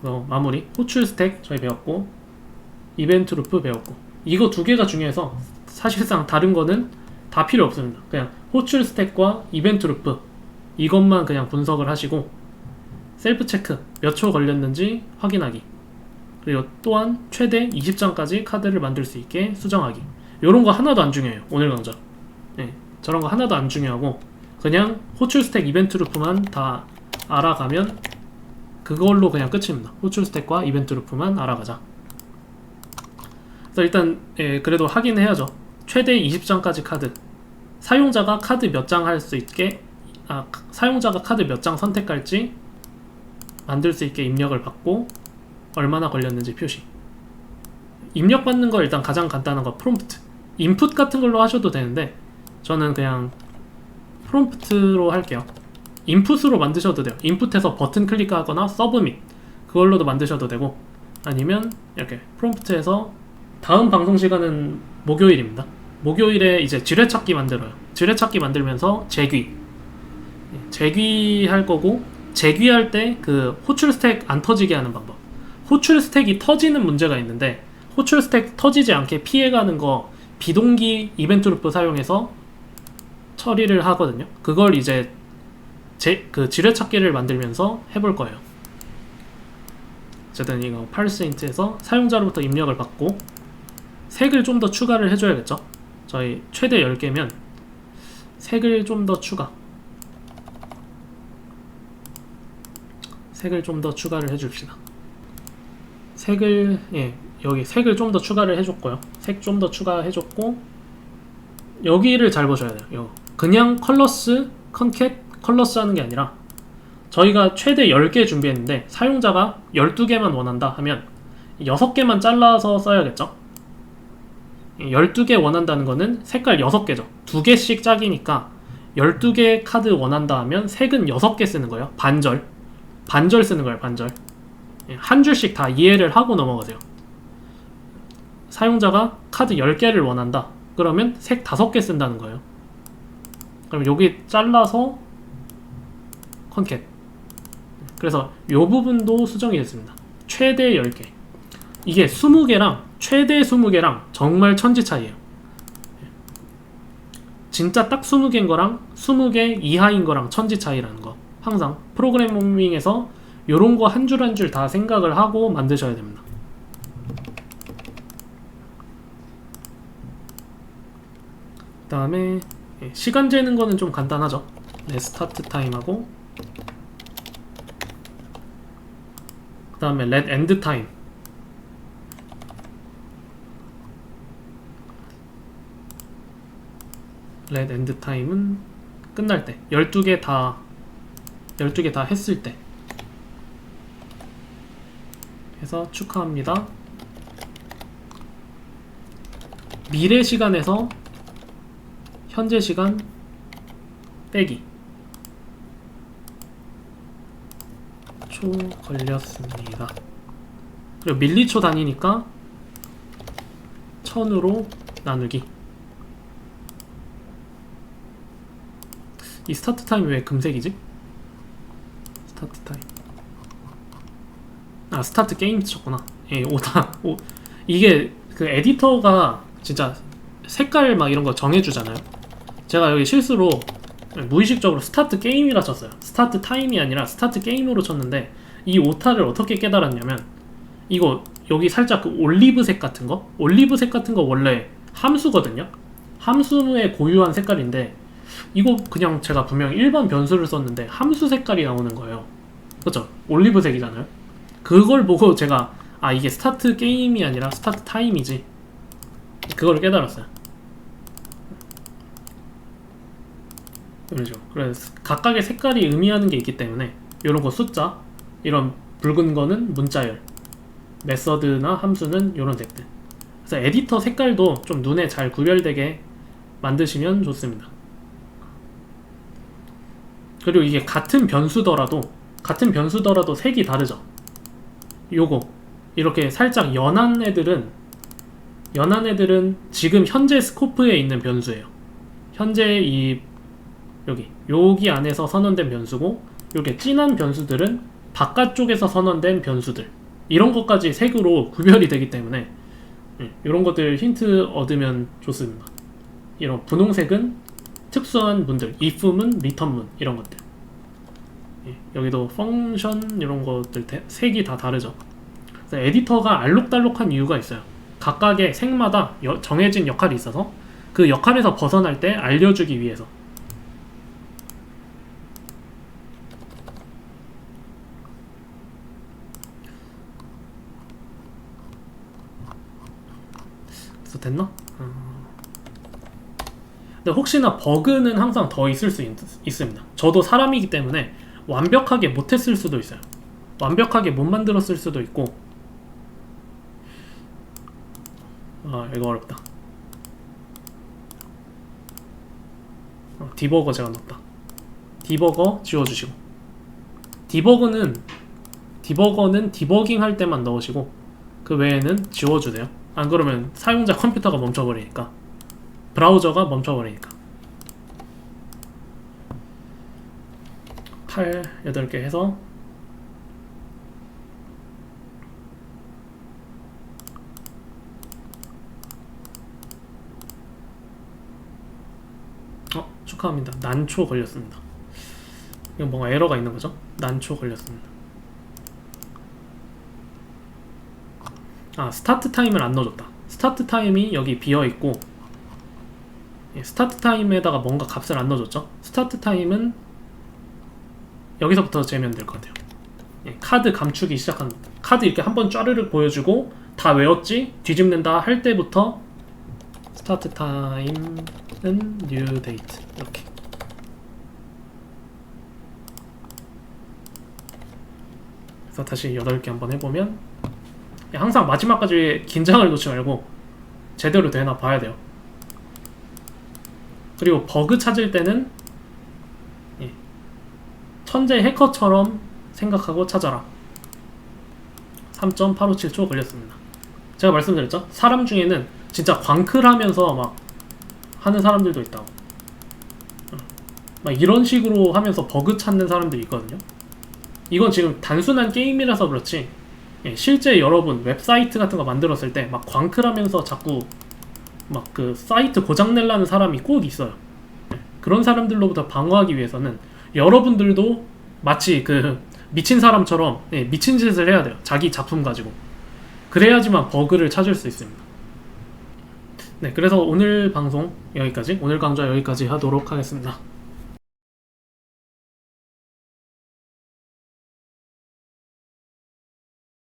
그래서 마무리. 호출 스택 저희 배웠고 이벤트 루프 배웠고. 이거 두 개가 중요해서 사실상 다른 거는 다 필요 없습니다. 그냥 호출 스택과 이벤트 루프 이것만 그냥 분석을 하시고 셀프 체크 몇 초 걸렸는지 확인하기. 그리고 또한 최대 20장까지 카드를 만들 수 있게 수정하기. 이런 거 하나도 안 중요해요 오늘 강좌. 네, 저런 거 하나도 안 중요하고 그냥 호출 스택 이벤트 루프만 다 알아가면 그걸로 그냥 끝입니다 호출 스택과 이벤트 루프만 알아가자 그래서 일단 예, 그래도 확인해야죠 최대 20장까지 카드 사용자가 카드 몇 장 할 수 있게 아, 사용자가 카드 몇 장 선택할지 만들 수 있게 입력을 받고 얼마나 걸렸는지 표시. 입력 받는 거 일단 가장 간단한 거 프롬프트. 인풋 같은 걸로 하셔도 되는데 저는 그냥 프롬프트로 할게요. 인풋으로 만드셔도 돼요. 인풋해서 버튼 클릭하거나 서브밋 그걸로도 만드셔도 되고 아니면 이렇게 프롬프트에서 다음 방송 시간은 목요일입니다. 목요일에 이제 지뢰찾기 만들어요. 지뢰찾기 만들면서 재귀 재귀 할 거고 재귀할 때 그 호출 스택 안 터지게 하는 방법. 호출 스택이 터지는 문제가 있는데 호출 스택 터지지 않게 피해가는 거 비동기 이벤트 루프 사용해서 처리를 하거든요. 그걸 이제 제 그 지뢰 찾기를 만들면서 해볼 거예요. 어쨌든 이거 팔스인트에서 사용자로부터 입력을 받고 색을 좀 더 추가를 해줘야겠죠. 저희 최대 10개면 색을 좀 더 추가. 색을 좀 더 추가를 해줍시다. 색을 예 여기 색을 좀 더 추가를 해줬고요. 색 좀 더 추가해줬고 여기를 잘 보셔야 돼요. 요 그냥 컬러스 컨캣 컬러스 하는 게 아니라 저희가 최대 10개 준비했는데 사용자가 12개만 원한다 하면 6개만 잘라서 써야겠죠? 12개 원한다는 거는 색깔 6개죠. 2개씩 짝이니까 12개 카드 원한다 하면 색은 6개 쓰는 거예요. 반절. 반절 쓰는 거예요, 반절. 예, 한 줄씩 다 이해를 하고 넘어가세요. 사용자가 카드 10개를 원한다. 그러면 색 5개 쓴다는 거예요. 그럼 여기 잘라서 컨캣. 그래서 이 부분도 수정이 됐습니다. 최대 10개. 이게 20개랑 최대 20개랑 정말 천지 차이예요. 진짜 딱 20개인 거랑 20개 이하인 거랑 천지 차이라는 거. 항상 프로그래밍에서 요런 거 한 줄 한 줄 다 생각을 하고 만드셔야 됩니다. 그 다음에 시간 재는 거는 좀 간단하죠. 네, 스타트 타임하고 그 다음에 let end time. let end time은 끝날 때 12개 다 12개 다 했을 때. 해서 축하합니다. 미래 시간에서 현재 시간 빼기 초 걸렸습니다. 그리고 밀리초 단위니까 천으로 나누기. 이 스타트 타임이 왜 금색이지? 스타트 타임. 아 스타트 게임 쳤구나. 예 오다 오. 이게 그 에디터가 진짜 색깔 막 이런 거 정해주잖아요. 제가 여기 실수로 무의식적으로 스타트 게임이라 쳤어요. 스타트 타임이 아니라 스타트 게임으로 쳤는데 이 오타를 어떻게 깨달았냐면 이거 여기 살짝 그 올리브색 같은 거? 올리브색 같은 거 원래 함수거든요. 함수의 고유한 색깔인데 이거 그냥 제가 분명 일반 변수를 썼는데 함수 색깔이 나오는 거예요. 그쵸? 올리브색이잖아요. 그걸 보고 제가 아 이게 스타트 게임이 아니라 스타트 타임이지. 그걸 깨달았어요 그렇죠. 그래서 각각의 색깔이 의미하는 게 있기 때문에 이런 거 숫자 이런 붉은 거는 문자열 메서드나 함수는 이런 색들. 그래서 에디터 색깔도 좀 눈에 잘 구별되게 만드시면 좋습니다. 그리고 이게 같은 변수더라도 같은 변수더라도 색이 다르죠. 요거 이렇게 살짝 연한 애들은 연한 애들은 지금 현재 스코프에 있는 변수예요. 현재 이 여기 여기 안에서 선언된 변수고 이렇게 진한 변수들은 바깥쪽에서 선언된 변수들 이런 것까지 색으로 구별이 되기 때문에 예, 이런 것들 힌트 얻으면 좋습니다. 이런 분홍색은 특수한 문들, if문, return문 이런 것들. 예, 여기도 펑션 이런 것들 대- 색이 다 다르죠. 에디터가 알록달록한 이유가 있어요. 각각의 색마다 여- 정해진 역할이 있어서 그 역할에서 벗어날 때 알려주기 위해서. 그래서 됐나? 음. 근데 혹시나 버그는 항상 더 있을 수 있, 있습니다. 저도 사람이기 때문에 완벽하게 못했을 수도 있어요. 완벽하게 못 만들었을 수도 있고. 아 이거 어렵다. 어, 디버거 제가 넣었다. 디버거 지워주시고. 디버그는 디버거는 디버깅 할 때만 넣으시고 그 외에는 지워주세요. 안 그러면 사용자 컴퓨터가 멈춰버리니까. 브라우저가 멈춰버리니까. 8, 8개 해서 어 축하합니다. 난초 걸렸습니다. 이건 뭔가 에러가 있는 거죠? 난초 걸렸습니다 아 스타트 타임을 안 넣어줬다. 스타트 타임이 여기 비어있고 예, 스타트 타임에다가 뭔가 값을 안 넣어줬죠? 스타트 타임은 여기서부터 재면 될 것 같아요. 예, 카드 감추기 시작한 카드 이렇게 한번 쫘르륵 보여주고 다 외웠지? 뒤집는다 할 때부터 스타트 타임은 뉴 데이트 이렇게. 그래서 다시 8개 한번 해보면 예, 항상 마지막까지 긴장을 놓지 말고 제대로 되나 봐야 돼요. 그리고 버그 찾을 때는 예, 천재 해커처럼 생각하고 찾아라. 3.857초 걸렸습니다. 제가 말씀드렸죠? 사람 중에는 진짜 광클하면서 막 하는 사람들도 있다고. 어, 막 이런 식으로 하면서 버그 찾는 사람들이 있거든요. 이건 지금 단순한 게임이라서 그렇지 예, 실제 여러분 웹사이트 같은 거 만들었을 때 막 광클하면서 자꾸 막 그 사이트 고장 내려는 사람이 꼭 있어요. 예, 그런 사람들로부터 방어하기 위해서는 여러분들도 마치 그 미친 사람처럼 예, 미친 짓을 해야 돼요. 자기 작품 가지고. 그래야지만 버그를 찾을 수 있습니다. 네, 그래서 오늘 방송 여기까지, 오늘 강좌 여기까지 하도록 하겠습니다.